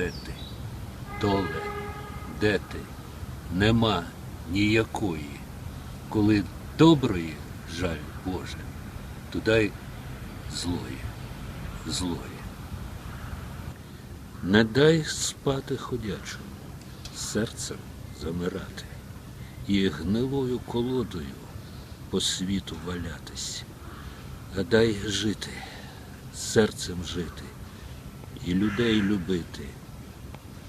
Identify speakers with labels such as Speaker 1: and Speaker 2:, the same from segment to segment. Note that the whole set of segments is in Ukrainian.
Speaker 1: де ти? Доле, де ти? Нема ніякої. Коли доброї, жаль Боже, дай злої, злої. Не дай спати ходячому, серцем замирати і гнилою колодою по світу валятись, а дай жити, серцем жити і людей любити,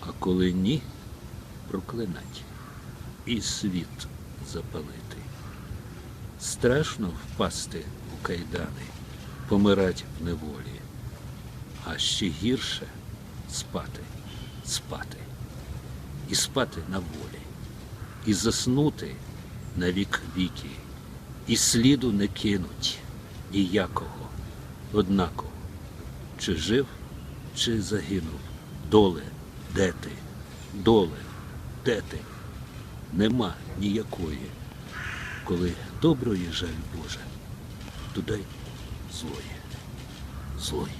Speaker 1: а коли ні, проклинать і світ запалити. Страшно впасти у кайдани, помирать в неволі, а ще гірше спати, спати, і спати на волі, і заснути на вік віки, і сліду не кинуть ніякого, однаково, чи жив, чи загинув. Доле, де ти? Доле, де ти? Нема ніякої. Коли доброї жаль Боже, то дай злої, злої.